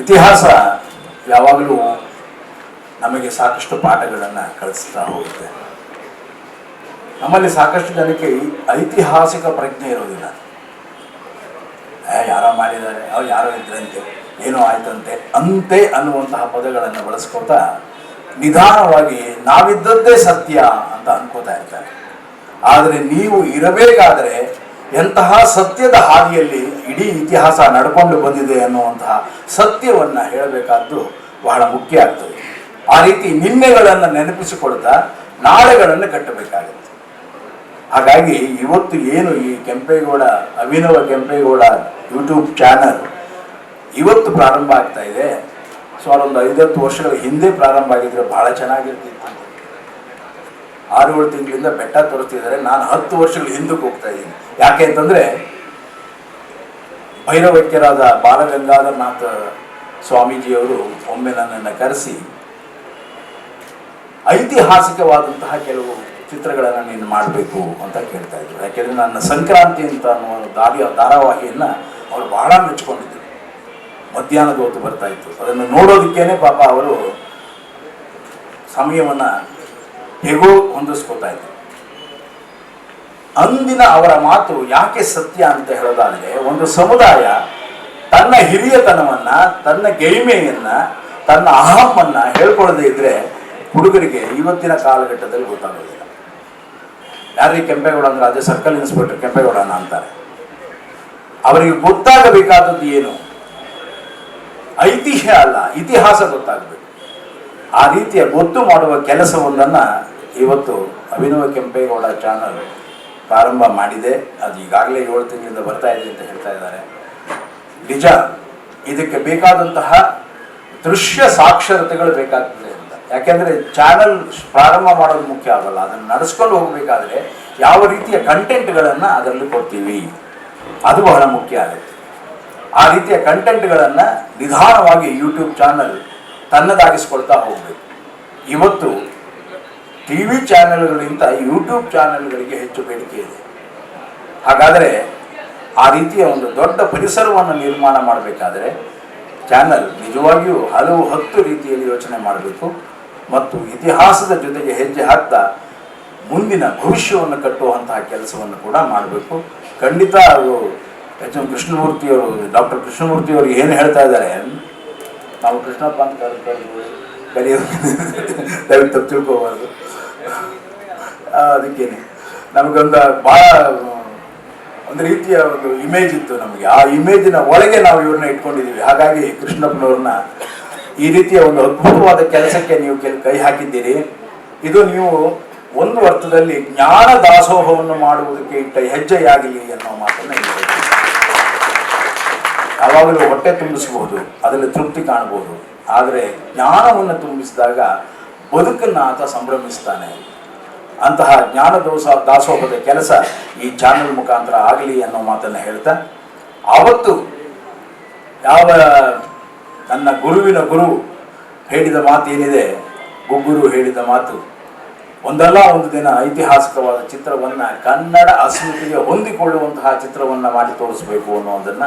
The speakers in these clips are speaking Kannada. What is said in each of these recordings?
ಇತಿಹಾಸ ಯಾವಾಗಲೂ ನಮಗೆ ಸಾಕಷ್ಟು ಪಾಠಗಳನ್ನು ಕಲಿಸ್ತಾ ಹೋಗುತ್ತೆ. ನಮ್ಮಲ್ಲಿ ಸಾಕಷ್ಟು ಜನಕ್ಕೆ ಐತಿಹಾಸಿಕ ಪ್ರಜ್ಞೆ ಇರೋದಿಲ್ಲ. ಯಾರೋ ಮಾಡಿದ್ದಾರೆ, ಅವ್ರು ಯಾರೋ ಇದ್ರಂತೆ, ಏನೋ ಆಯ್ತಂತೆ ಅಂತೆ ಅನ್ನುವಂತಹ ಪದಗಳನ್ನು ಬಳಸ್ಕೋತಾ ನಿಧಾನವಾಗಿ ನಾವಿದ್ದದ್ದೇ ಸತ್ಯ ಅಂತ ಅನ್ಕೋತಾ ಇರ್ತಾರೆ. ಆದರೆ ನೀವು ಇರಬೇಕಾದರೆ ಎಂತಹ ಸತ್ಯದ ಹಾದಿಯಲ್ಲಿ ಇಡೀ ಇತಿಹಾಸ ನಡ್ಕೊಂಡು ಬಂದಿದೆ ಅನ್ನುವಂತಹ ಸತ್ಯವನ್ನ ಹೇಳಬೇಕಾದ್ದು ಬಹಳ ಮುಖ್ಯ ಆಗ್ತದೆ. ಆ ರೀತಿ ನಿನ್ನೆಗಳನ್ನು ನೆನಪಿಸಿಕೊಳ್ತಾ ನಾಳೆಗಳನ್ನು ಕಟ್ಟಬೇಕಾಗುತ್ತೆ. ಹಾಗಾಗಿ ಇವತ್ತು ಏನು ಈ ಕೆಂಪೇಗೌಡ, ಅಭಿನವ ಕೆಂಪೇಗೌಡ ಯೂಟ್ಯೂಬ್ ಚಾನಲ್ ಇವತ್ತು ಪ್ರಾರಂಭ ಆಗ್ತಾ ಇದೆ. ಸುಮಾರು ಒಂದು ಐದತ್ತು ವರ್ಷಗಳ ಹಿಂದೆ ಪ್ರಾರಂಭ ಆಗಿದ್ರೆ ಬಹಳ ಚೆನ್ನಾಗಿರ್ತಿತ್ತು. ಆರು ಏಳು ತಿಂಗಳಿಂದ ಬೆಟ್ಟ ತೋರಿಸ್ತಿದ್ದಾರೆ. ನಾನು ಹತ್ತು ವರ್ಷಗಳ ಹಿಂದಕ್ಕೆ ಹೋಗ್ತಾ ಇದ್ದೀನಿ. ಯಾಕೆ ಅಂತಂದ್ರೆ ಭೈರವೈಕ್ಯರಾದ ಬಾಲಗಂಗಾಧರನಾಥ ಸ್ವಾಮೀಜಿಯವರು ಒಮ್ಮೆ ನನ್ನನ್ನು ಕರೆಸಿ, ಐತಿಹಾಸಿಕವಾದಂತಹ ಕೆಲವು ಚಿತ್ರಗಳನ್ನು ನೀನು ಮಾಡಬೇಕು ಅಂತ ಕೇಳ್ತಾ ಇದ್ರು. ಯಾಕೆಂದರೆ ನನ್ನ ಸಂಕ್ರಾಂತಿ ಅಂತ ಅನ್ನುವ ದಾರಿ ಧಾರಾವಾಹಿಯನ್ನು ಅವರು ಬಹಳ ಮೆಚ್ಚಿಕೊಂಡಿದ್ದರು ಮಧ್ಯಾಹ್ನದ ಹೊತ್ತು ಬರ್ತಾ ಇತ್ತು. ಅದನ್ನು ನೋಡೋದಕ್ಕೇನೆ ಪಾಪ ಅವರು ಸಮಯವನ್ನು ಹೇಗೋ ಹೊಂದಿಸ್ಕೊತಾ ಇದ್ರು. ಅಂದಿನ ಅವರ ಮಾತು ಯಾಕೆ ಸತ್ಯ ಅಂತ ಹೇಳೋದಾದ್ರೆ, ಒಂದು ಸಮುದಾಯ ತನ್ನ ಹಿರಿಯತನವನ್ನ, ತನ್ನ ಗೈಮೆಯನ್ನ ತನ್ನ ಅಹಮ್ಮನ್ನ ಹೇಳ್ಕೊಳ್ಳದೇ ಇದ್ರೆ ಹುಡುಗರಿಗೆ ಇವತ್ತಿನ ಕಾಲಘಟ್ಟದಲ್ಲಿ ಗೊತ್ತಾಗೋದಿಲ್ಲ. ಯಾರಿಗೆ ಕೆಂಪೇಗೌಡ ಅಂದ್ರೆ ಅದೇ ಸರ್ಕಲ್ ಇನ್ಸ್ಪೆಕ್ಟರ್ ಕೆಂಪೇಗೌಡನ ಅಂತಾರೆ. ಅವರಿಗೆ ಗೊತ್ತಾಗಬೇಕಾದದ್ದು ಏನು? ಐತಿಹ್ಯ ಅಲ್ಲ, ಇತಿಹಾಸ ಗೊತ್ತಾಗಬೇಕು. ಆ ರೀತಿಯ ಗೊತ್ತು ಮಾಡುವ ಕೆಲಸವೊಂದನ್ನು ಇವತ್ತು ಅಭಿನವ ಕೆಂಪೇಗೌಡ ಚಾನಲ್ ಪ್ರಾರಂಭ ಮಾಡಿದೆ. ಅದು ಈಗಾಗಲೇ ಏಳು ತಿಂಗಳಿಂದ ಬರ್ತಾ ಇದೆ ಅಂತ ಹೇಳ್ತಾ ಇದ್ದಾರೆ. ನಿಜ, ಇದಕ್ಕೆ ಬೇಕಾದಂತಹ ದೃಶ್ಯ ಸಾಕ್ಷರತೆಗಳು ಬೇಕಾಗ್ತದೆ ಅಂತ. ಯಾಕೆಂದ್ರೆ ಚಾನಲ್ ಪ್ರಾರಂಭ ಮಾಡೋದು ಮುಖ್ಯ ಆಗಲ್ಲ. ಅದನ್ನು ನಡೆಸ್ಕೊಂಡು ಹೋಗಬೇಕಾದ್ರೆ ಯಾವ ರೀತಿಯ ಕಂಟೆಂಟ್ಗಳನ್ನು ಅದರಲ್ಲಿ ಕೊಡ್ತೀವಿ? ಅದು ಬಹಳ ಮುಖ್ಯ ಆಗುತ್ತೆ. ಆ ರೀತಿಯ ಕಂಟೆಂಟ್ಗಳನ್ನು ನಿಧಾನವಾಗಿ ಯೂಟ್ಯೂಬ್ ಚಾನಲ್ ತನ್ನದಾಗಿಸ್ಕೊಳ್ತಾ ಹೋಗಬೇಕು. ಇವತ್ತು ಟಿ ವಿ ಯೂಟ್ಯೂಬ್ ಚಾನೆಲ್ಗಳಿಗೆ ಹೆಚ್ಚು ಬೇಡಿಕೆ ಇದೆ. ಹಾಗಾದರೆ ಆ ರೀತಿಯ ಒಂದು ದೊಡ್ಡ ಪರಿಸರವನ್ನು ನಿರ್ಮಾಣ ಮಾಡಬೇಕಾದರೆ ಚಾನಲ್ ನಿಜವಾಗಿಯೂ ಹಲವು ಹತ್ತು ರೀತಿಯಲ್ಲಿ ಯೋಚನೆ ಮಾಡಬೇಕು ಮತ್ತು ಇತಿಹಾಸದ ಜೊತೆಗೆ ಹೆಜ್ಜೆ ಹಾಕ್ತಾ ಮುಂದಿನ ಭವಿಷ್ಯವನ್ನು ಕಟ್ಟುವಂತಹ ಕೆಲಸವನ್ನು ಕೂಡ ಮಾಡಬೇಕು. ಖಂಡಿತ ಅವರು ಎಚ್ ಎಂ ಕೃಷ್ಣಮೂರ್ತಿಯವರು, ಡಾಕ್ಟರ್ ಕೃಷ್ಣಮೂರ್ತಿಯವರು ಏನು ಹೇಳ್ತಾ ಇದ್ದಾರೆ? ನಾವು ಕೃಷ್ಣಪ್ಪ ಅಂತ ಕರೆಯೋದು ದಯವಿಟ್ಟು ತಿಳ್ಕೋಬಾರ್ದು. ಅದಕ್ಕೇನೆ. ನಮಗೊಂದು ಭಾಳ ಒಂದು ರೀತಿಯ ಒಂದು ಇಮೇಜ್ ಇತ್ತು ನಮಗೆ. ಆ ಇಮೇಜಿನ ಒಳಗೆ ನಾವು ಇವ್ರನ್ನ ಇಟ್ಕೊಂಡಿದ್ದೀವಿ ಹಾಗಾಗಿ ಕೃಷ್ಣಪ್ಪನವ್ರನ್ನ ಈ ರೀತಿಯ ಒಂದು ಅದ್ಭುತವಾದ ಕೆಲಸಕ್ಕೆ ನೀವು ಕೈ ಹಾಕಿದ್ದೀರಿ. ಇದು ನೀವು ಒಂದು ಅರ್ಥದಲ್ಲಿ ಜ್ಞಾನ ದಾಸೋಹವನ್ನು ಮಾಡುವುದಕ್ಕೆ ಇಟ್ಟ ಹೆಜ್ಜೆಯಾಗಲಿ ಅನ್ನೋ ಮಾತನ್ನು. ಯಾವಾಗಲೂ ಹೊಟ್ಟೆ ತುಂಬಿಸಬಹುದು, ಅದರಲ್ಲಿ ತೃಪ್ತಿ ಕಾಣಬಹುದು. ಆದರೆ ಜ್ಞಾನವನ್ನು ತುಂಬಿಸಿದಾಗ ಬದುಕನ್ನು ಆತ ಸಂಭ್ರಮಿಸ್ತಾನೆ. ಅಂತಹ ಜ್ಞಾನ ದೋಸ ದಾಸೋಹದ ಕೆಲಸ ಈ ಚಾನಲ್ ಮುಖಾಂತರ ಆಗಲಿ ಅನ್ನೋ ಮಾತನ್ನು ಹೇಳ್ತಾ, ಆವತ್ತು ಯಾವ ನನ್ನ ಗುರುವಿನ ಗುರು ಹೇಳಿದ ಮಾತು ಏನಿದೆ ಗುಗ್ಗುರು ಹೇಳಿದ ಮಾತು, ಒಂದಲ್ಲ ಒಂದು ದಿನ ಐತಿಹಾಸಿಕವಾದ ಚಿತ್ರವನ್ನ ಕನ್ನಡ ಅಸ್ಮಿತೆಗೆ ಹೊಂದಿಕೊಳ್ಳುವಂತಹ ಚಿತ್ರವನ್ನ ಮಾಡಿ ತೋರಿಸಬೇಕು ಅನ್ನೋದನ್ನ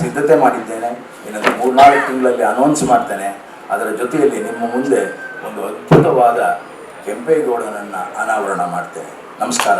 ಸಿದ್ಧತೆ ಮಾಡಿದ್ದೇನೆ. ಇನ್ನೊಂದು ಮೂರ್ನಾಲ್ಕು ತಿಂಗಳಲ್ಲಿ ಅನೌನ್ಸ್ ಮಾಡ್ತೇನೆ. ಅದರ ಜೊತೆಯಲ್ಲಿ ನಿಮ್ಮ ಮುಂದೆ ಒಂದು ಅದ್ಭುತವಾದ ಕೆಂಪೇಗೌಡನನ್ನು ಅನಾವರಣ ಮಾಡ್ತೇನೆ. ನಮಸ್ಕಾರ.